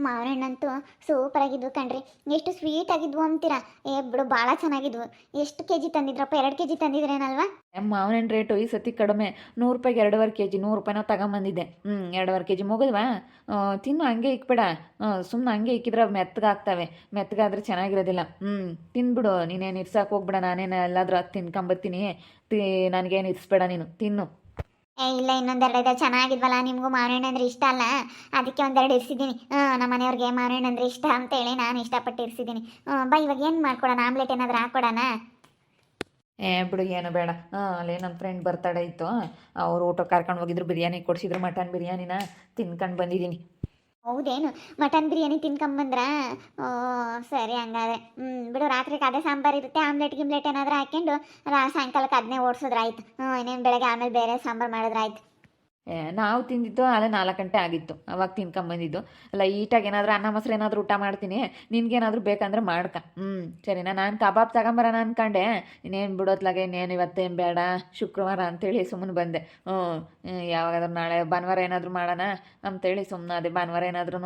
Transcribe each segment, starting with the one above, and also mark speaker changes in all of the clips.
Speaker 1: ಮಾವಿನ ಸೂಪರ್ ಆಗಿದ್ವು ಕಣ್ರಿ. ಎಷ್ಟು ಸ್ವೀಟ್ ಆಗಿದ್ವು ಅಂತೀರಾ. ಏ ಬಿಡು ಭಾಳ ಚೆನ್ನಾಗಿದ್ವು. ಎಷ್ಟು ಕೆ ಜಿ ತಂದಿದ್ರಪ್ಪ? ಎರಡು ಕೆ ಜಿ ತಂದಿದ್ರೇನಲ್ವಾ?
Speaker 2: ಮಾವಿನ ಹಣ್ಣು ರೇಟು ಈ ಸತಿ ಕಡಿಮೆ. ನೂರು ರೂಪಾಯಿಗೆ ಎರಡುವರೆ ಕೆ ಜಿ ನೂರು ರೂಪಾಯಿನೋ ತಗೊಂಬಂದಿದ್ದೆ. ಹ್ಞೂ ಎರಡುವರೆ ಕೆ ಜಿ ಮುಗಿದ್ವಾ ತಿನ್ನು, ಹಂಗೆ ಇಕ್ಬೇಡ. ಸುಮ್ಮನೆ ಹಂಗೆ ಇಕ್ಕಿದ್ರೆ ಮೆತ್ತಗಾಗ್ತವೆ ಮೆತ್ತಗಾದ್ರೆ ಚೆನ್ನಾಗಿರೋದಿಲ್ಲ. ಹ್ಞೂ ತಿನ್ಬಿಡು. ನೀನೇನು ಇರ್ಸಕ್ಕೆ ಹೋಗ್ಬೇಡ. ನಾನೇನು ಎಲ್ಲಾದರೂ ಅದು ತಿನ್ಕೊಂಬರ್ತೀನಿ ತಿ, ನನಗೇನು ಇರಿಸ್ಬೇಡ ನೀನು. ತಿನ್ನು.
Speaker 1: ಏ, ಇಲ್ಲ, ಇನ್ನೊಂದೆರಡು ಇದೆ. ಚೆನ್ನಾಗಿದ್ವಲ್ಲ, ನಿಮಗೂ ಮಾವಿನ ಹಣ್ಣು ಅಂದ್ರೆ ಇಷ್ಟ ಅಲ್ಲ? ಅದಕ್ಕೆ ಒಂದೆರಡು ಇರಿಸಿದ್ದೀನಿ. ನಮ್ಮ ಮನೆಯವ್ರಿಗೆ ಮಾವಿನ ಹಣ್ಣು ಅಂದ್ರೆ ಇಷ್ಟ ಅಂತೇಳಿ ನಾನು ಇಷ್ಟಪಟ್ಟು ಇರಿಸಿದ್ದೀನಿ. ಬಾ, ಇವಾಗ ಏನು ಮಾಡ್ಕೊಡೋಣ? ಆಮ್ಲೆಟ್ ಏನಾದರೂ ಹಾಕ್ಕೊಡೋಣ
Speaker 2: ಏ, ಬಿಡು, ಏನು ಬೇಡ. ಹಾಂ ಅಲ್ಲೇ ನನ್ನ ಫ್ರೆಂಡ್ ಬರ್ತಡೇ ಇತ್ತು. ಅವ್ರು ಊಟಕ್ಕೆ ಕರ್ಕೊಂಡು ಹೋಗಿದ್ರು, ಬಿರಿಯಾನಿ ಕೊಡಿಸಿದ್ರು, ಮಟನ್ ಬಿರಿಯಾನಿನ ತಿನ್ಕೊಂಡು ಬಂದಿದ್ದೀನಿ.
Speaker 1: ಹೌದೇನು? ಮಟನ್ ಬಿರಿಯಾನಿ ತಿನ್ಕೊಂಬಂದ್ರ ಓ, ಸರಿ ಹಂಗಾದ್ರೆ. ಹ್ಞೂ ಬಿಡು ರಾತ್ರಿಗೆ ಅದೇ ಸಾಂಬಾರ್ ಇರುತ್ತೆ. ಆಮ್ಲೆಟ್ ಗಿಮ್ಲೆಟ್ ಏನಾದರೂ ಹಾಕ್ಕೊಂಡು ರಾ, ಸಾಯಂಕಾಲಕ್ಕೆ ಅದನ್ನೇ ಓಡಿಸಿದ್ರಾಯ್ತು. ಹ್ಞೂ ಇನ್ನೇನು ಬೆಳಗ್ಗೆ ಆಮೇಲೆ ಬೇರೆ ಸಾಂಬಾರು ಮಾಡಿದ್ರಾಯ್ತು.
Speaker 2: ನಾವು ತಿಂದಿದ್ದು ಅಲ್ಲೇ ನಾಲ್ಕು ಗಂಟೆ ಆಗಿತ್ತು. ಅವಾಗ ತಿನ್ಕೊಂಬಂದಿದ್ದು ಲೈಟಾಗಿ ಏನಾದರೂ ಅನ್ನ ಮೊಸರು ಏನಾದರೂ ಊಟ ಮಾಡ್ತೀನಿ. ನಿನ್ಗೇನಾದರೂ ಬೇಕಂದ್ರೆ ಮಾಡ್ಕ. ಹ್ಞೂ ಸರಿನಾ? ನಾನು ಕಬಾಬ್ ತಗೊಂಬರೋಣ ಅನ್ಕೊಂಡೆ. ಇನ್ನೇನು ಬಿಡೋತ್ಲಾಗೆ ಇನ್ನೇನು ಇವತ್ತೇನು ಬೇಡ, ಶುಕ್ರವಾರ ಅಂತೇಳಿ ಸುಮ್ಮನೆ ಬಂದೆ. ಹ್ಞೂ ಯಾವಾಗಾದ್ರೂ ನಾಳೆ ಭಾನುವಾರ ಏನಾದರೂ ಮಾಡೋಣ ಅಂತೇಳಿ ಸುಮ್ಮನೆ ಅದೇ ಭಾನುವಾರ ಏನಾದ್ರೂ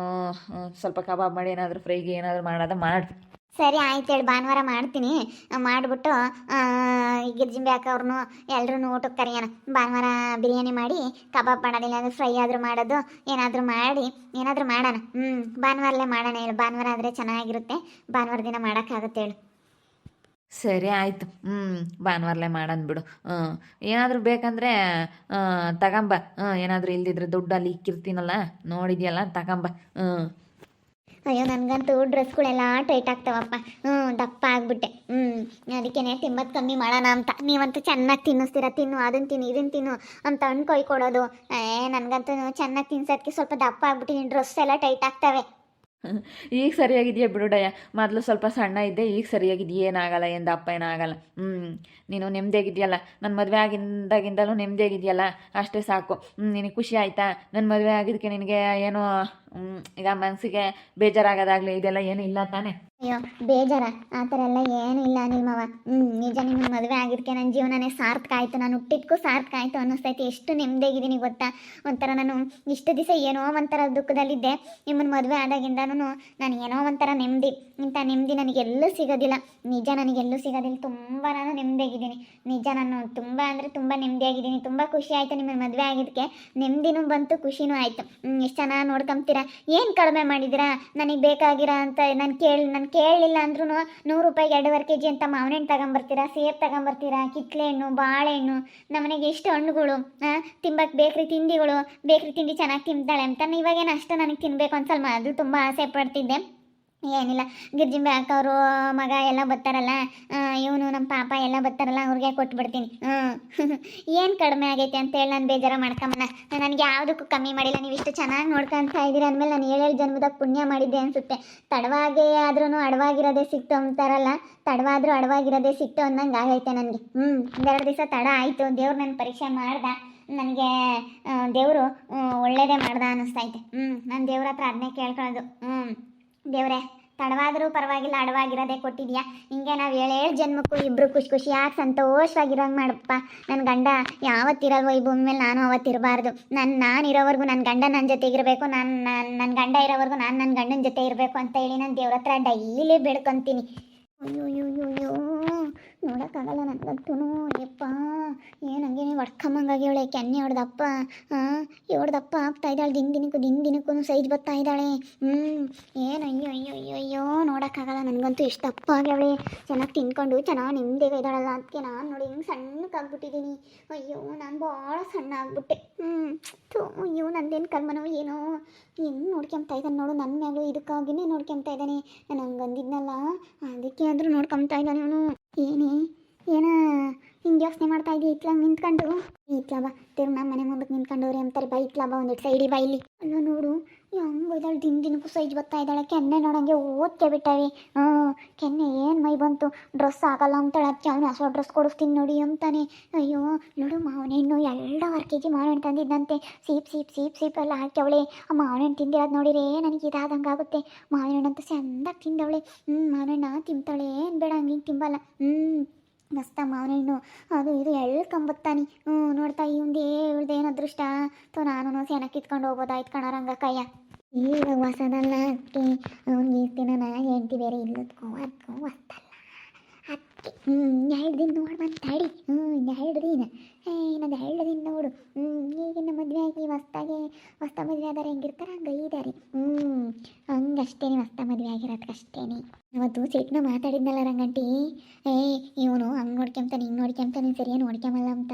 Speaker 2: ಸ್ವಲ್ಪ ಕಬಾಬ್ ಮಾಡಿ ಏನಾದರೂ ಫ್ರೈಗೆ ಏನಾದರೂ ಮಾಡೋದ ಮಾಡಿ
Speaker 1: ಸರಿ ಆಯ್ತು ಹೇಳಿ, ಭಾನುವಾರ ಮಾಡ್ತೀನಿ. ಮಾಡಿಬಿಟ್ಟು ಗಿರ್ಜಿಂಬೆ ಹಾಕೋರ್ನು ಎಲ್ಲರೂ ಊಟಕ್ಕೆ ಕರೆಯೋಣ ಭಾನುವಾರ ಬಿರಿಯಾನಿ ಮಾಡಿ, ಕಬಾಬ್ ಮಾಡೋದಿಲ್ಲ ಅಂದರೆ ಫ್ರೈ ಆದರೂ ಮಾಡೋದು, ಏನಾದರೂ ಮಾಡಿ, ಏನಾದರೂ ಮಾಡೋಣ. ಹ್ಞೂ ಭಾನುವಾರಲ್ಲೇ ಮಾಡೋಣ ಹೇಳು. ಭಾನುವಾರ ಆದರೆ ಚೆನ್ನಾಗಿರುತ್ತೆ. ಭಾನುವಾರ ದಿನ ಮಾಡೋಕ್ಕಾಗುತ್ತೆ ಹೇಳು.
Speaker 2: ಸರಿ ಆಯಿತು. ಹ್ಞೂ ಭಾನುವಾರಲೇ ಮಾಡೋಣ ಬಿಡು. ಹ್ಞೂ ಏನಾದರೂ ಬೇಕಂದರೆ ತಗೊಂಬ. ಹ್ಞೂ ಏನಾದರೂ ಇಲ್ದಿದ್ರೆ ದುಡ್ಡು ಅಲ್ಲಿ ಇಕ್ಕಿರ್ತೀನಲ್ಲ, ನೋಡಿದ್ಯಲ್ಲ, ತಗೊಂಬ. ಹ್ಞೂ
Speaker 1: ಅಯ್ಯೋ, ನನಗಂತೂ ಡ್ರೆಸ್ಗಳೆಲ್ಲ ಟೈಟ್ ಆಗ್ತಾವಪ್ಪ. ಹ್ಞೂ ದಪ್ಪ ಆಗ್ಬಿಟ್ಟೆ. ಹ್ಞೂ ಅದಕ್ಕೇನೆ ತಿಂಬತ್ತು ಕಮ್ಮಿ ಮಾಡೋಣ ಅಂತ. ನೀವಂತೂ ಚೆನ್ನಾಗಿ ತಿನ್ನಿಸ್ತೀರ, ತಿನ್ನು ಅದನ್ನು ತಿನ್ನು ಇದನ್ನು ತಿನ್ನು ಅಂತ ಹಣ್ಣು ಕೊಯ್ ಕೊಡೋದು. ಏ, ನನಗಂತೂ ಚೆನ್ನಾಗಿ ತಿನ್ಸೋದಕ್ಕೆ ಸ್ವಲ್ಪ ದಪ್ಪ ಆಗ್ಬಿಟ್ಟಿನಿ ಡ್ರೆಸ್ ಎಲ್ಲ ಟೈಟ್ ಆಗ್ತವೆ.
Speaker 2: ಈಗ ಸರಿಯಾಗಿದೆಯಾ ಬಿಡುಡಯ್ಯ ಮೊದಲು ಸ್ವಲ್ಪ ಸಣ್ಣ ಇದ್ದೆ, ಈಗ ಸರಿಯಾಗಿದೆಯೇ? ಏನಾಗಲ್ಲ, ಏನು ದಪ್ಪ, ಏನಾಗಲ್ಲ. ಹ್ಞೂ ನೀನು ನೆಮ್ಮದಿಯಾಗಿದೆಯಲ್ಲ ನನ್ನ ಮದುವೆ ಆಗಿಂದಾಗಿಂದಲೂ ನೆಮ್ಮದಿಯಾಗಿದೆಯಲ್ಲ ಅಷ್ಟೇ ಸಾಕು. ಹ್ಞೂ ನಿನಗೆ ಖುಷಿ ಆಯಿತಾ? ನನ್ನ ಮದುವೆ ಆಗಿದ್ದಕ್ಕೆ ನಿನಗೆ ಏನೋ ಈಗ ಮನಸ್ಸಿಗೆ ಬೇಜಾರಾಗೋದಾಗಲಿ, ಇದೆಲ್ಲ ಏನು ಇಲ್ಲ ತಾನೇ?
Speaker 1: ಅಯ್ಯೋ, ಬೇಜಾರ. ಆ ಥರ ಎಲ್ಲ ಏನು ಇಲ್ಲ ನಿಮ್ಮವ ಹ್ಞೂ ನಿಜ ನಿಮ್ಮ ಮದುವೆ ಆಗಿದ್ದಕ್ಕೆ ನನ್ನ ಜೀವನನೇ ಸಾರ್ಥಕ ಆಯಿತು. ನಾನು ಹುಟ್ಟಿದ್ಕೂ ಸಾರ್ಥಕ ಆಯಿತು ಅನ್ನಿಸ್ತೈತಿ. ಎಷ್ಟು ನೆಮ್ಮದಿಯಾಗಿದ್ದೀನಿ ಗೊತ್ತಾ? ಒಂಥರ ನಾನು ಇಷ್ಟು ದಿವಸ ಏನೋ ಒಂಥರ ದುಃಖದಲ್ಲಿದ್ದೆ. ನಿಮ್ಮನ್ನ ಮದುವೆ ಆದಾಗಿಂದನೂ ನಾನು ಏನೋ ಒಂಥರ ನೆಮ್ಮದಿ. ಇಂಥ ನೆಮ್ಮದಿ ನನಗೆಲ್ಲೂ ಸಿಗೋದಿಲ್ಲ. ನಿಜ ನನಗೆಲ್ಲೂ ಸಿಗೋದಿಲ್ಲ. ತುಂಬ ನಾನು ನೆಮ್ಮದಿಯಾಗಿದ್ದೀನಿ. ನಿಜ ನಾನು ತುಂಬ ಅಂದರೆ ತುಂಬ ನೆಮ್ಮದಿಯಾಗಿದ್ದೀನಿ. ತುಂಬ ಖುಷಿ ಆಯಿತು ನಿಮ್ಮ ಮದುವೆ ಆಗಿದ್ದಕ್ಕೆ. ನೆಮ್ಮದಿನೂ ಬಂತು, ಖುಷಿನೂ ಆಯಿತು. ಎಷ್ಟು ಚೆನ್ನಾಗಿ ನೋಡ್ಕೊಂತೀರಾ? ಏನು ಕಡಿಮೆ ಮಾಡಿದ್ದೀರಾ? ನನಗೆ ಬೇಕಾಗಿರೋ ಅಂತ ನಾನು ಕೇಳಿ, ನಾನು ಕೇಳಲಿಲ್ಲ ಅಂದ್ರೂ ನೂರು ರೂಪಾಯಿಗೆ ಎರಡುವರೆ ಕೆ ಜಿ ಅಂತ ಮಾವಿನ ಹಣ್ಣು ತಗೊಂಬರ್ತೀರಾ? ಸೇಬು ತಗೊಂಬರ್ತೀರಾ? ಕಿತ್ಲೆ ಹಣ್ಣು ಬಾಳೆಹಣ್ಣು, ನಮ್ಮನೆಗೆ ಎಷ್ಟು ಹಣ್ಣುಗಳು ತಿಂಬಕ್ಕೆ ಬೇಕ್ರಿ ತಿಂಡಿಗಳು, ಬೇಕ್ರಿ ತಿಂಡಿ ಚೆನ್ನಾಗಿ ತಿಂತಾಳೆ ಅಂತ ಇವಾಗೇನು ಅಷ್ಟು ನನಗೆ ತಿನ್ನಬೇಕು ಅನ್ಸಲ್ಲ ಅದು ತುಂಬ ಆಸೆ ಪಡ್ತಿದ್ದೆ. ಏನಿಲ್ಲ. ಗಿರ್ಜಿಂಬೆ ಅಕ್ಕವರು ಮಗ ಎಲ್ಲ ಬರ್ತಾರಲ್ಲ ಇವನು ನಮ್ಮ ಪಾಪ ಎಲ್ಲ ಬರ್ತಾರಲ್ಲ, ಅವ್ರಿಗೆ ಕೊಟ್ಬಿಡ್ತೀನಿ. ಹ್ಞೂ ಏನು ಕಡಿಮೆ ಆಗೈತೆ ಅಂತೇಳಿ ನಾನು ಬೇಜಾರ ಮಾಡ್ಕೊಂಬನ ನನಗೆ ಯಾವುದಕ್ಕೂ ಕಮ್ಮಿ ಮಾಡಿಲ್ಲ, ನೀವು ಇಷ್ಟು ಚೆನ್ನಾಗಿ ನೋಡ್ಕೊಂತ ಇದ್ದೀರ ಅಂದಮೇಲೆ ನಾನು ಏಳೇಳು ಜನ್ಮದಾಗ ಪುಣ್ಯ ಮಾಡಿದ್ದೆ ಅನಿಸುತ್ತೆ. ತಡವಾಗೇ ಆದ್ರೂ ಅಡವಾಗಿರೋದೇ ಸಿಕ್ತು ಅಂತಾರಲ್ಲ, ತಡವಾದರೂ ಅಡವಾಗಿರೋದೇ ಸಿಕ್ತು ಅನ್ನಂಗೆ ಆಗೈತೆ ನನಗೆ. ಹ್ಞೂ ಒಂದೆರಡು ದಿವಸ ತಡ ಆಯಿತು, ದೇವ್ರು ನನ್ನ ಪರೀಕ್ಷೆ ಮಾಡ್ದೆ. ನನಗೆ ದೇವರು ಒಳ್ಳೇದೇ ಮಾಡ್ದ ಅನ್ನಿಸ್ತೈತೆ ಹ್ಞೂ ನಾನು ದೇವ್ರ ಹತ್ರ ಅದನ್ನೇ ಕೇಳ್ಕೊಳ್ಳೋದು ಹ್ಞೂ ದೇವ್ರೆ, ತಡವಾದರೂ ಪರವಾಗಿಲ್ಲ, ಅಡವಾಗಿರೋದೇ ಕೊಟ್ಟಿದ್ಯಾ? ಹಿಂಗೆ ನಾವು ಏಳೇಳು ಜನ್ಮಕ್ಕೂ ಇಬ್ಬರು ಖುಷಿ ಖುಷಿಯಾಗಿ ಸಂತೋಷವಾಗಿರೋಂಗೆ ಮಾಡಪ್ಪ. ನನ್ನ ಗಂಡ ಯಾವತ್ತಿರೋದು ಈ ಭೂಮಿ ಮೇಲೆ ನಾನು ಅವತ್ತಿರಬಾರ್ದು. ನನ್ನ ನಾನು ಇರೋವರೆಗೂ ನನ್ನ ಗಂಡ ನನ್ನ ಜೊತೆ ಇರಬೇಕು ನಾನು ನನ್ನ ಗಂಡ ಇರೋವರೆಗೂ ನಾನು ನನ್ನ ಗಂಡನ ಜೊತೆ ಇರಬೇಕು ಅಂತ ಹೇಳಿ ನಾನು ದೇವ್ರ ಹತ್ರ ಡೈಲಿ ಬೇಡ್ಕೊತೀನಿ. ಅಯ್ಯೋ ಅಯ್ಯೋ. ನೋಡೋಕ್ಕಾಗಲ್ಲ ನನಗಂತೂ ಯಪ್ಪ ಏನು ಹಂಗೆ ಹೊಡ್ಕೊಂಬಂಗಾಗ್ಯವಳೆ ಕೆನ್ನೆ ಹೊಡೆದಪ್ಪ ಹಾಂ ಹೊಡೆದಪ್ಪ ಆಗ್ತಾ ಇದ್ದಾಳೆ, ದಿನ ದಿನಕ್ಕೂ ದಿನ ದಿನಕ್ಕೂ ಸೈಜ್ ಬರ್ತಾ ಇದ್ದಾಳೆ. ಹ್ಞೂ ಏನು ಅಯ್ಯೋ ಅಯ್ಯೋ ಅಯ್ಯೋ ಅಯ್ಯೋ, ನೋಡೋಕ್ಕಾಗಲ್ಲ ನನಗಂತೂ ಎಷ್ಟು ದಪ್ಪ ಆಗ್ಯವಳೆ ಚೆನ್ನಾಗಿ ತಿನ್ಕೊಂಡು, ಚೆನ್ನಾಗಿ ನಿಮ್ಮದೇ ಇದ್ದಾಳಲ್ಲ ಅದಕ್ಕೆ ನಾನು ನೋಡಿ ಹಿಂಗೆ ಸಣ್ಣಕ್ಕಾಗ್ಬಿಟ್ಟಿದ್ದೀನಿ. ಅಯ್ಯೋ, ನಾನು ಭಾಳ ಸಣ್ಣ ಆಗ್ಬಿಟ್ಟೆ ಹ್ಞೂ ಅಯ್ಯೋ, ನಂದೇನು ಕರ್ಮನೋ ಏನೋ. ಹೆಂಗೆ ನೋಡ್ಕೊಂತ ಇದ್ದಾನೆ ನೋಡು ನನ್ನ ಮೇಲೂ ಇದಕ್ಕಾಗಿನೇ ನೋಡ್ಕೊಂತ ಇದ್ದಾನೆ. ನಾನು ಹಂಗೆ ಅಂದಿದ್ನಲ್ಲ ಅದಕ್ಕೆ ಆದರೂ ನೋಡ್ಕೊಂತ ಇದ್ದಾನೆ ಅವನು ಏನೇ, ಏನ, ಹಿಂಗೆ ಯೋಚನೆ ಮಾಡ್ತಾ ಇದ್ದೀವಿ ಇತ್ಲಾಗ ನಿಂತ್ಕೊಂಡು. ಇತ್ಲಾ ಬಾ, ತಿರ್ಗಿ ನಮ್ಮ ಮನೆ ಮುಂದಕ್ಕೆ ನಿಂತ್ಕೊಂಡವ್ರಿ ಅಂತಾರೆ ಬಾ ಇತ್ಲಾ ಬಾ ಒಂದಿಟ್ಟು ಸೈಡಿ ಬಾ ಇಲ್ಲಿ. ಅಲ್ಲ ನೋಡು ಹೆಂಗೆ ದಿನ ದಿನಕ್ಕೂ ಸೈಜ್ ಬರ್ತಾ ಇದ್ದಾಳೆ. ಕೆನ್ನೆ ನೋಡಂಗೆ ಓದ್ಕೆ ಬಿಟ್ಟಾವೆ. ಹ್ಞೂ ಕೆನ್ನೆ ಏನು ಮೈ ಬಂತು? ಡ್ರೆಸ್ ಆಗಲ್ಲ ಅಂತಾಳೆ. ಅದಕ್ಕೆ ಅವನು ಹೊಸ ಡ್ರೆಸ್ ಕೊಡಿಸ್ತೀನಿ ನೋಡಿ ಅಂತಾನೆ. ಅಯ್ಯೋ, ನೋಡು ಮಾವನೇನು ಎರಡೂವರೆ ಕೆ ಜಿ ಮಾವಿನ ಹಣ್ಣು ತಂದಿದ್ದಂತೆ. ಸೀಪ್ ಸೀಪ್ ಸೀಪ್ ಸೀಪ್ ಎಲ್ಲ ಹಾಕ್ಯವಳೆ. ಆ ಮಾವಿನ ಹಣ್ಣು ತಿಂದಿರೋದು ನೋಡಿರೇ ನನಗೆ ಇದಾದಂಗೆ ಆಗುತ್ತೆ ಮಾವಿನ ಹಣ್ಣು ಅಂತ ಚಂದಾಗಿ ತಿಂದವಳೆ. ಹ್ಞೂ ಮಾವಿನಣ್ಣ ತಿಂತಾಳೆ. ಏನು ಬೇಡ ಹಂಗೆ ತಿಂಬಲ್ಲ. ಹ್ಞೂ ಮಸ್ತ ಮಾವನಣ್ಣು ಅದು ಇದು ಎಳ್ಕೊಂಬತ್ತಾನೆ ಹ್ಞೂ, ನೋಡ್ತಾ ಇವಂದೇ ಇವ್ರದ್ದು ಏನು ಅದೃಷ್ಟ. ತೋ ನಾನು ಸೇನ ಕಿತ್ಕೊಂಡು ಹೋಗ್ಬೋದಾಯ್ತು ಕಣರಂಗ ಕಯ್ಯ ಈಗ ಹೊಸದಲ್ಲ ಅಕ್ಕಿ. ಅವ್ನಿಗೆ ಇಷ್ಟು ದಿನ ನಾ ಹೆಂಡತಿ ಬೇರೆ ಇಲ್ಲದ್ಕೋ ಅದಕ್ಕೋ ಅಂತಲ್ಲ ಅಕ್ಕಿ. ಹ್ಞೂ ಎರಡು ದಿನ ನೋಡಿ ಬಂದು ಹ್ಞೂ ಎರಡು ದಿನ. ಏನದು ಎರಡು ದಿನ ನೋಡು. ಹ್ಞೂ, ಈಗಿನ ಮದುವೆ ಆಗಿ ಹೊಸ್ದಾಗೆ ಹೊಸ್ತ ಮದುವೆ ಆದರೆ ಹೆಂಗಿರ್ತಾರೆ? ಹಂಗೆ ಇದ್ದಾರೆ ಹ್ಞೂ ಹಂಗಷ್ಟೇ ಹೊಸ್ತ ಮದುವೆ ಆಗಿರೋದಕ್ಕಷ್ಟೇನೆ ಅವತ್ತು ಸಿಟ್ನ ಮಾತಾಡಿದ್ನಲ್ಲ ರಂಗಂಟಿ. ಏ, ಇವನು ಹಂಗೆ ನೋಡ್ಕೊಂತಾನೆ ಹಿಂಗೆ ನೋಡ್ಕೊಂತಾನೆ ಸರಿಯಾಗಿ ನೋಡ್ಕೊಂಬಲ್ಲ ಅಂತ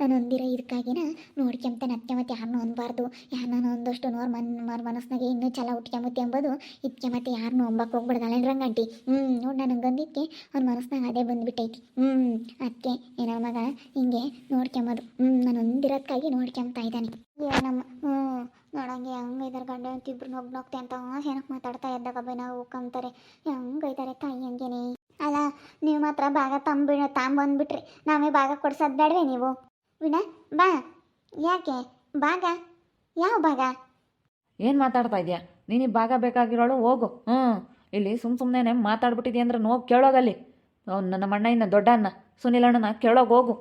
Speaker 1: ನಾನು ಒಂದಿರೋ ಇದಕ್ಕಾಗಿನ ನೋಡ್ಕೊಂತಾನೆ ಅತ್ತೆ ಮತ್ತೆ ಯಾರನ್ನೂ ಅನ್ಬಾರ್ದು. ಯಾರನ್ನ ಒಂದಷ್ಟು ನೋರ್ ಮನ್, ಮರ್ ಮನಸ್ಸಿನಾಗೆ ಇನ್ನೂ ಛಲ ಉಟ್ಕೊಂಬತ್ತೆ ಎಂಬುದು ಇದಕ್ಕೆ ಮತ್ತೆ ಯಾರನ್ನೂ ಒಂಬಕ್ಕೆ ಹೋಗ್ಬಿಡ್ದಲ್ಲ ರಂಗಂಟಿ. ಹ್ಞೂ ನೋಡಿ ನನಗೆ ಬಂದಿದ್ದಕ್ಕೆ ಅವ್ನ ಮನಸ್ಸಿನಾಗ ಅದೇ ಬಂದ್ಬಿಟ್ಟೈತಿ. ಹ್ಞೂ ಅದಕ್ಕೆ ಏನೋ ಮಗ ಹಿಂಗೆ ನೋಡ್ಕೊಂಬೋದು ಹ್ಞೂ ನಾನು ಒಂದಿರೋದಕ್ಕಾಗಿ ನೋಡ್ಕೊಂತ ಇದ್ದಾನೆ. ಏನಮ್ಮ ಹ್ಞೂ ನೋಡಂಗೆ ಹಂಗೆ ಇದಾರೆ ಗಂಡ ಅಂತ ಏನಕ್ಕೆ ಮಾತಾಡ್ತಾ ಇದ್ದಾಗ ಬೈ ನಾವು ಕಂತಾರೆ. ಹೆಂಗೈತಾರೆ ತಾಯಿ ಹಂಗೇನೆ. ಅಲ್ಲ ನೀವು ಮಾತ್ರ ಭಾಗ ತಂಬಿ ತಾಂಬಂದ್ಬಿಟ್ರಿ. ನಾವೇ ಭಾಗ ಕೊಡ್ಸೋದು ಬೇಡವೇ ನೀವು? ವಿನ ಬಾ. ಯಾಕೆ? ಭಾಗ? ಯಾವ ಭಾಗ?
Speaker 2: ಏನು ಮಾತಾಡ್ತಾ ಇದೆಯಾ? ನೀನು ಭಾಗ ಬೇಕಾಗಿರೋಳು ಹೋಗು. ಹ್ಞೂ ಇಲ್ಲಿ ಸುಮ್ ಸುಮ್ಮನೆ ಮಾತಾಡ್ಬಿಟ್ಟಿದ್ಯ ಅಂದ್ರೆ ನೋವು ಕೇಳೋಗಲ್ಲಿ. ನನ್ನ ಅಣ್ಣ ದೊಡ್ಡ ಅಣ್ಣ ಸುನಿಲ್ ಅಣ್ಣನ ಕೇಳೋಗಿ ಹೋಗು.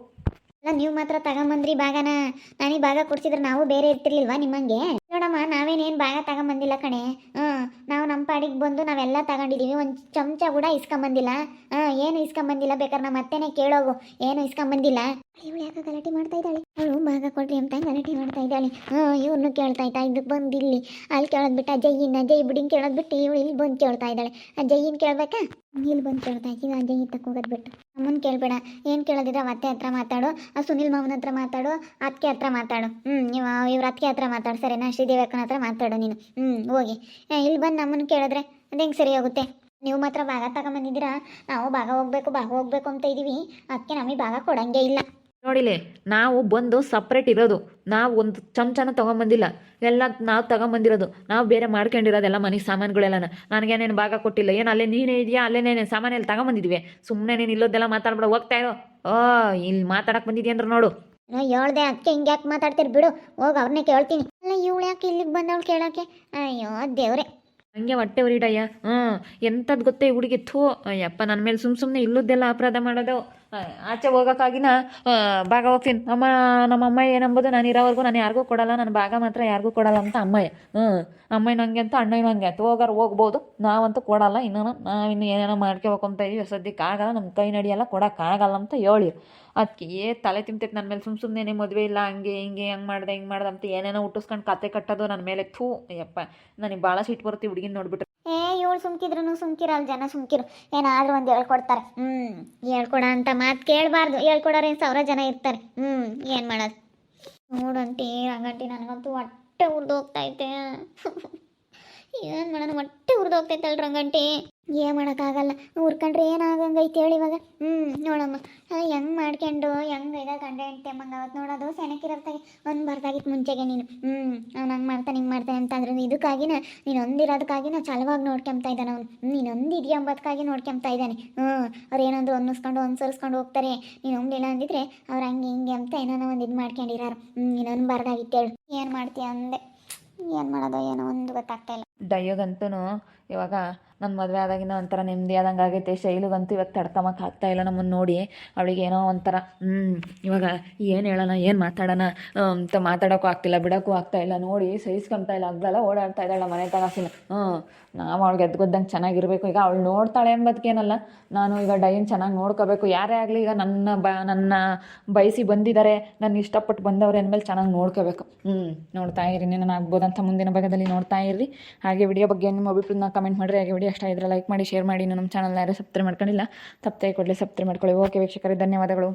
Speaker 1: ಅಲ್ಲ ನೀವು ಮಾತ್ರ ತಗೊಂಬಂದ್ರಿ ಭಾಗನ. ನನಗೆ ಭಾಗ ಕೊಡ್ಸಿದ್ರೆ ನಾವು ಬೇರೆ ಇರ್ತಿರ್ಲಿಲ್ವಾ ನಿಮ್ಮಂಗೆ? ನೋಡಮ್ಮ ನಾವೇನೇನು ಭಾಗ ತಗೊಂಬಂದಿಲ್ಲ ಕಣೆ. ನಾವು ನಮ್ಮ ಪಾಡಿಗೆ ಬಂದು ನಾವೆಲ್ಲ ತಗೊಂಡಿದ್ದೀವಿ ಒಂದು ಚಮಚ ಕೂಡ ಇಸ್ಕೊಂಬಂದಿಲ್ಲ. ಹಾಂ ಏನು ಇಸ್ಕೊಂಬಂದಿಲ್ಲ ಬೇಕಾದ್ರೆ ನಮ್ಮ ಅತ್ತೆನೇ ಕೇಳೋಗು. ಏನು ಇಸ್ಕೊಂಬಂದಿಲ್ಲ. ಇವಳು ಯಾಕೆ ಗಲಾಟೆ ಮಾಡ್ತಾ ಇದ್ದಾಳೆ? ಅವಳು ಭಾಗ ಕೊಡ್ರಿ ಅಂತ ಗಲಾಟೆ ಮಾಡ್ತಾ ಇದ್ದಾಳೆ. ಹ್ಞೂ ಇವನು ಕೇಳ್ತಾ ಇದ್ದ ಇದಕ್ಕೆ ಬಂದು ಇಲ್ಲಿ. ಅಲ್ಲಿ ಕೇಳೋದು ಬಿಟ್ಟು ಅಜಯ್ಯನ ಅಜಯ್ ಬಿಡಿಂಗ್ ಕೇಳೋದು ಬಿಟ್ಟು, ಇವಳು ಇಲ್ಲಿ ಬಂದು ಕೇಳ್ತಾ ಇದ್ದಾಳೆ. ಅಜಯ್ಯನ ಕೇಳ್ಬೇಕಾ? ಇಲ್ಲಿ ಬಂದು ಕೇಳ್ತಾ ಇದ್ದೀನಿ ಅಜಯ್ ತಕ್ಕ ಹೋಗೋದು ಬಿಟ್ಟು. ಅಮ್ಮನ ಕೇಳಬೇಡ, ಏನು ಕೇಳೋದಿದ್ರೆ ಅತ್ತೆ ಹತ್ರ ಮಾತಾಡು, ಆ ಸುನಿಲ್ ಮಾವನ ಹತ್ರ ಮಾತಾಡು ಅತ್ತಿಗೆ ಹತ್ರ ಮಾತಾಡು. ಹ್ಞೂ ನೀವು ಇವ್ರ ಅತ್ತಿಗೆ ಹತ್ರ ಮಾತಾಡು, ಸರಿನಾ? ಶ್ರೀದೇವಿ ಅಕ್ಕನ ಹತ್ರ ಮಾತಾಡು ನೀನು. ಹ್ಞೂ ಹೋಗಿ. ಇಲ್ಲಿ ಬಂದು ನಮ್ಮನ್ನು ಕೇಳಿದ್ರೆ, ಅದು ಹೆಂಗೆ ಸರಿ ಹೋಗುತ್ತೆ? ನೀವು ಮಾತ್ರ ಭಾಗ ತಗೊಂಬಂದಿದ್ದೀರಾ? ನಾವು ಭಾಗ ಹೋಗ್ಬೇಕು ಭಾಗ ಹೋಗ್ಬೇಕು ಅಂತ ಇದ್ದೀವಿ ಅದಕ್ಕೆ ನಮಗೆ ಭಾಗ ಕೊಡಂಗೆ ಇಲ್ಲ.
Speaker 2: ನೋಡಿಲೆ ನಾವು ಬಂದು ಸಪ್ರೇಟ್ ಇರೋದು. ನಾವು ಒಂದು ಚಮಚನ ತೊಗೊಂಬಂದಿಲ್ಲ. ಎಲ್ಲ ನಾವು ತಗೊಂಬಂದಿರೋದು. ನಾವು ಬೇರೆ ಮಾಡ್ಕೊಂಡಿರೋದೆಲ್ಲ ಮನೆ ಸಾಮಾನುಗಳೆಲ್ಲ ನನಗೇನೇನು ಭಾಗ ಕೊಟ್ಟಿಲ್ಲ. ಏನು ಅಲ್ಲೇ ನೀನೇ ಇದೆಯಾ? ಅಲ್ಲೇನೇನು ಸಾಮಾನೆಲ್ಲ ತಗೊಂಬಂದಿದ್ವಿ. ಸುಮ್ಮನೆ ನೀನು ಇಲ್ಲೋದೆಲ್ಲ ಮಾತಾಡ್ಬಿಡ ಹೋಗ್ತಾ ಇರೋ. ಓ ಇಲ್ಲಿ ಮಾತಾಡಕ್ಕೆ ಬಂದಿದ್ಯ ಅಂದ್ರೆ ನೋಡು.
Speaker 1: ಹೇಳ್ದೆ ಅದಕ್ಕೆ ಹಿಂಗೆ ಯಾಕೆ ಮಾತಾಡ್ತೀರಿ ಬಿಡು. ಹೋಗಿ ಅವ್ರನ್ನೇ ಕೇಳ್ತೀನಿ. ಅಲ್ಲ ಇವಳು ಯಾಕೆ ಇಲ್ಲಿಗೆ ಬಂದವಳು ಕೇಳೋಕೆ ಅಯ್ಯೋ ದೇವ್ರೆ.
Speaker 2: ಹಂಗೆ ಹೊಟ್ಟೆ ಹೊರಿಡಯ್ಯ ಹ್ಞೂ ಎಂಥದ್ದು ಗೊತ್ತೇ ಹುಡುಗಿ? ಥೂ ಅಯ್ಯಪ್ಪ ನನ್ನ ಮೇಲೆ ಸುಮ್ಮ ಸುಮ್ಮನೆ ಇಲ್ಲದ್ದೆಲ್ಲ ಅಪರಾಧ ಮಾಡೋದು. ಆಚೆ ಹೋಗೋಕ್ಕಾಗಿನ ಭಾಗ ಹೋಗ್ತೀನಿ. ಅಮ್ಮ ನಮ್ಮ ಅಮ್ಮ ಏನಂಬೋದು, ನಾನು ಇರೋವರೆಗೂ ನಾನು ಯಾರಿಗೂ ಕೊಡಲ್ಲ ನನ್ನ ಭಾಗ ಮಾತ್ರ ಯಾರಿಗೂ ಕೊಡಲ್ಲ ಅಂತ ಅಮ್ಮಯ್ಯ. ಹ್ಞೂ ಅಮ್ಮಯ್ಯನ ಹಂಗೆ ಅಂತ ಅಣ್ಣಯ್ಯನ ಹಂಗೆ ಅಂತ. ಹೋಗಾರ ಹೋಗ್ಬೋದು. ನಾವಂತೂ ಕೊಡಲ್ಲ, ಇನ್ನೂ ಇನ್ನು ಏನೇನೋ ಮಾಡ್ಕೋಬೇಕು ಅಂತ ಇದೀವಿ. ಸದ್ಯಕ್ಕೆ ಆಗಲ್ಲ ನಮ್ಮ ಕೈ ನಡಿಯಲ್ಲ, ಕೊಡೋಕ್ಕಾಗಲ್ಲ ಅಂತ ಹೇಳಿ ಅದಕ್ಕೆ ಏ ತಲೆ ತಿಂತೈತೆ ನನ್ನ ಮೇಲೆ ಸುಮ್ಮ ಸುಮ್ಮನೆ ಮದುವೆ ಇಲ್ಲ, ಹಂಗೆ ಹಿಂಗೆ, ಹಂಗೆ ಮಾಡ್ದೆ, ಹಿಂಗೆ ಮಾಡ್ದೆ ಅಂತ ಏನೇನೋ ಹುಟ್ಟಿಸ್ಕೊಂಡು ಕತೆ ಕಟ್ಟೋದು ನನ್ನ ಮೇಲೆ. ಥೂ, ಯಪ್ಪ, ನನಗೆ ಭಾಳ ಸಿಟ್ಟು ಬರುತ್ತೆ ಹುಡುಗಿನ ನೋಡ್ಬಿಟ್ರೆ.
Speaker 1: ಏ, ಇವಳು ಸುಮ್ಕಿದ್ರು ಸುಮ್ಕಿರಲ್ಲ ಜನ, ಸುಮ್ಕಿರು. ಏನಾದ್ರೂ ಒಂದು ಹೇಳ್ಕೊಡ್ತಾರೆ. ಹ್ಞೂ ಹೇಳ್ಕೊಡ ಅಂತ ಮಾತು ಕೇಳಬಾರ್ದು. ಹೇಳ್ಕೊಡೋರು ಏನು ಸಾವಿರ ಜನ ಇರ್ತಾರೆ. ಹ್ಞೂ ಏನು ಮಾಡೋದು? ನೋಡಂಟಿ ಹಂಗಂಟಿ, ನನಗಂತೂ ಹೊಟ್ಟೆ ಉರ್ದೋಗ್ತೈತೆ ಏನು ಮಾಡೋಣ ಹೊಟ್ಟೆ ಉರ್ದೋಗ್ತೈತಲ್ಲ ರಂಗಂಟಿ ಏನು ಮಾಡೋಕ್ಕಾಗಲ್ಲ. ಉರ್ಕೊಂಡ್ರೆ ಏನಾಗಂಗೈತೆ ಹೇಳಿ ಇವಾಗ? ಹ್ಞೂ ನೋಡಮ್ಮ. ಹೆಂಗೆ ಮಾಡ್ಕೊಂಡು ಹೆಂಗೆ ಇದಾಗ ಗಂಡ ಹೆಂಡ್ತಿ ಅವತ್ತು ನೋಡೋದು? ಸೆನಕಿರತ್ತಾಗೆ ಒಂದು ಬರ್ದಾಗಿತ್ತು ಮುಂಚೆಗೆ ನೀನು. ಹ್ಞೂ ಅವ್ನು ಹಂಗೆ ಮಾಡ್ತಾನೆ, ಹಿಂಗೆ ಮಾಡ್ತಾನೆ ಅಂತ ಅಂದ್ರೆ ಇದಕ್ಕಾಗಿನ ನೀನು ಒಂದಿರೋದಕ್ಕಾಗಿನ ಚಲವಾಗಿ ನೋಡ್ಕೊಂತ ಇದ್ದಾನೆ ಅವನು. ನೀನು ಒಂದಿದೆಯಾ ಅಂಬದಕ್ಕಾಗಿ ನೋಡ್ಕೊಂತ ಇದ್ದಾನೆ. ಹ್ಞೂ ಅವ್ರು ಏನಂದ್ರು ಅನ್ನಿಸ್ಕೊಂಡು ಅನುಸರಿಸ್ಕೊಂಡು ಹೋಗ್ತಾರೆ. ನೀನು ಒಂದಿಲ್ಲ ಅಂದಿದ್ರೆ ಅವ್ರು ಹಂಗೆ ಹಿಂಗೆ ಅಂತ ಏನೋ ಒಂದು ಇದು ಮಾಡ್ಕೊಂಡಿರಾರು. ಹ್ಞೂ ನೀನು ಬರ್ದಾಗಿತ್ತು ಹೇಳು. ಏನು ಮಾಡ್ತೀಯ ಅಂದೆ. ಏನು ಮಾಡೋದು ಏನೋ ಒಂದು ಗೊತ್ತಾಗ್ತಾ ಇಲ್ಲ.
Speaker 2: ಡಯ್ಯೋಗಂತೂ ಇವಾಗ ನನ್ನ ಮದುವೆ ಆದಾಗಿನ ಒಂಥರ ನೆಮ್ಮದಿ ಆದಂಗೆ ಆಗೈತೆ. ಶೈಲಿಗಂತೂ ಇವಾಗ ತಡ್ಕೊಂಬಕ್ಕೆ ಆಗ್ತಾ ಇಲ್ಲ ನಮ್ಮನ್ನು ನೋಡಿ. ಅವಳಿಗೆ ಏನೋ ಒಂಥರ ಹ್ಞೂ ಇವಾಗ ಏನು ಹೇಳೋಣ, ಏನು ಮಾತಾಡೋಣ ಅಂತ ಮಾತಾಡೋಕ್ಕೂ ಆಗ್ತಿಲ್ಲ, ಬಿಡೋಕ್ಕೂ ಆಗ್ತಾ ಇಲ್ಲ. ನೋಡಿ ಸಹಿಸ್ಕೊಂತ ಇಲ್ಲ. ಅಗ್ಗಲ್ಲ ಓಡಾಡ್ತಾ ಇದ್ದಾಳೆ ಮನೆ ತಗಾಸಿಲ್ಲ ಹ್ಞೂ ನಾವು ಅವ್ಳಿಗೆ ಎದ್ಗೊದ್ದಂಗೆ ಚೆನ್ನಾಗಿರಬೇಕು. ಈಗ ಅವಳು ನೋಡ್ತಾಳೆ ಏನಲ್ಲ ನಾನು ಈಗ ಡೈನ್ ಚೆನ್ನಾಗಿ ನೋಡ್ಕೋಬೇಕು. ಯಾರೇ ಆಗಲಿ ಈಗ ನನ್ನ ಬ, ನನ್ನ ಬಯಸಿ ಬಂದಿದ್ದಾರೆ ನನ್ನ ಇಷ್ಟಪಟ್ಟು ಬಂದವ್ರು ಅಂದಮೇಲೆ ಚೆನ್ನಾಗಿ ನೋಡ್ಕೋಬೇಕು. ಹ್ಞೂ ನೋಡ್ತಾ ಇರಿ ನಾನು ಆಗ್ಬೋದಂತ ಮುಂದಿನ ಭಾಗದಲ್ಲಿ ನೋಡ್ತಾ ಇರ್ರಿ. ಹಾಗೆ ವಿಡಿಯೋ ಬಗ್ಗೆ ನಿಮ್ಮ ಅಭಿಪ್ರಾಯನ ಕಮೆಂಟ್ ಮಾಡಿರಿ, ಹಾಗೆ ವಿಡಿಯೋ ಇಷ್ಟ ಇದ್ರೆ ಲೈಕ್ ಮಾಡಿ ಶೇರ್ ಮಾಡಿ. ನಮ್ಮ ಚಾನಲ್ನ ಯಾರು ಸಬ್ಸ್ಕ್ರೈಬ್ ಮಾಡ್ಕೊಂಡಿಲ್ಲ, ತಪ್ಪದೆ ಕೊಡಲಿ ಸಬ್ಸ್ಕ್ರೈಬ್ ಮಾಡ್ಕೊಳ್ಳಿ. ಓಕೆ ವೀಕ್ಷಕರೇ, ಧನ್ಯವಾದಗಳು.